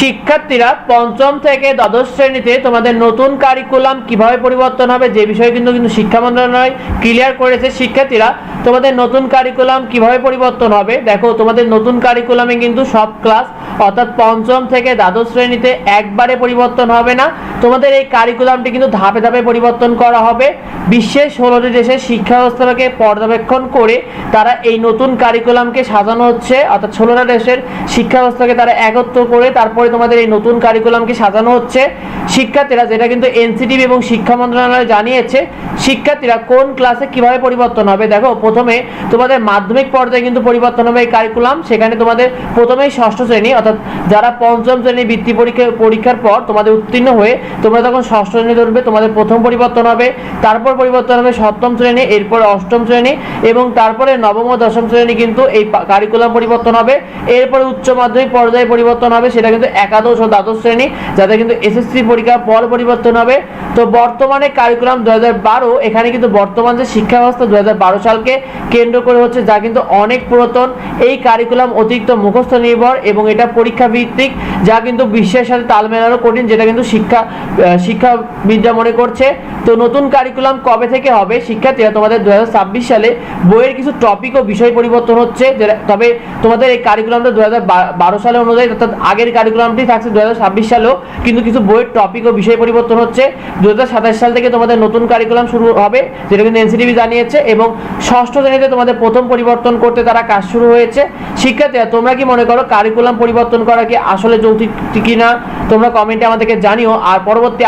শিক্ষার্থীরা পঞ্চম থেকে দ্বাদশ শ্রেণীতে তোমাদের নতুন কারিকুলাম কীভাবে পরিবর্তন হবে, যে বিষয়ে কিন্তু কিন্তু শিক্ষা মন্ত্রণালয় ক্লিয়ার করেছে শিক্ষার্থীরা, তোমাদের নতুন কারিকুলাম কীভাবে পরিবর্তন হবে, দেখো তোমাদের নতুন কারিকুলামে কিন্তু সব ক্লাস অর্থাৎ পঞ্চম থেকে দ্বাদশ শ্রেণীতে একবারে পরিবর্তন হবে না। তোমাদের এই কারিকুলামটি কিন্তু ধাপে ধাপে পরিবর্তন করা হবে। বিশ্বের ষোলোটি দেশের শিক্ষা ব্যবস্থাকে পর্যবেক্ষণ করে তারা এই নতুন কারিকুলামকে সাজানো হচ্ছে। অর্থাৎ ষোলোটা দেশের শিক্ষা ব্যবস্থাকে তারা একত্র করে তারপরে তোমাদের এই নতুন কারিকুলামকে সাজানো হচ্ছে। শিক্ষার্থীরা যেটা কিন্তু এনসিটিভি এবং শিক্ষা মন্ত্রণালয় জানিয়েছে, শিক্ষার্থীরা কোন ক্লাসে কীভাবে পরিবর্তন হবে? দেখো, প্রথমে তোমাদের মাধ্যমিক পর্যায়ে কিন্তু পরিবর্তন হবে এই কারিকুলাম সেখানে তোমাদের প্রথমেই ষষ্ঠ শ্রেণি, অর্থাৎ যারা পঞ্চম শ্রেণি বৃত্তি পরীক্ষা, পরীক্ষার পর তোমাদের উত্তীর্ণ হয়ে তোমরা তখন ষষ্ঠ শ্রেণি ধরবে, তোমাদের প্রথম পরিবর্তন হবে, তারপর পরিবর্তন হবে সপ্তম শ্রেণি, এরপর অষ্টম শ্রেণি এবং তারপরে নবম ও দশম শ্রেণি কিন্তু এই কারিকুলাম পরিবর্তন হবে। এরপরে উচ্চ মাধ্যমিক পর্যায়ে পরিবর্তন হবে, সেটা কিন্তু একাদশ ও দ্বাদশ শ্রেণি, যাতে কিন্তু এসএসসি পরীক্ষার পর পরিবর্তন হবে। তো বর্তমানে কারিকুলাম দু বারো, এখানে কিন্তু বর্তমান যে শিক্ষা ব্যবস্থা দু বারো সালকে কেন্দ্র করে হচ্ছে, যা কিন্তু অনেক পুরাতন। এই কারিকুলাম অতিরিক্ত মুখস্থ নির্ভর এবং এটা পরীক্ষা ভিত্তিক যা কিন্তু বিশ্বের সাথে তাল মেলানো কঠিন, যেটা কিন্তু শিক্ষা শিক্ষাবিদরা মনে করছে। তো নতুন কারিকুলাম কবে থেকে হবে? শিক্ষার্থীরা, তোমাদের দু সালে বইয়ের কিছু টপিক ও বিষয় পরিবর্তন হচ্ছে তবে তোমাদের এই কারিকুলামটা দু বারো সালে অনুযায়ী, অর্থাৎ আগের কারিকুলামটি থাকছে দু সালেও, কিন্তু কিছু বইয়ের টপিক ও বিষয় পরিবর্তন হচ্ছে। দু হাজার সাতাশ সাল থেকে তোমাদের নতুন কারিকুলাম শুরু হবে, যেটা কিন্তু এনসিটিভি জানিয়েছে, এবং ষষ্ঠ শ্রেণীতে তোমাদের প্রথম পরিবর্তন করতে তারা কাজ শুরু হয়েছে। শিক্ষার্থীরা, তোমরা কি মনে করো কারিকুলাম পরিবর্তন করা কি আসলে যৌক্তিক কিনা তোমরা কমেন্টে আমাদেরকে জানিও। আর পরবর্তী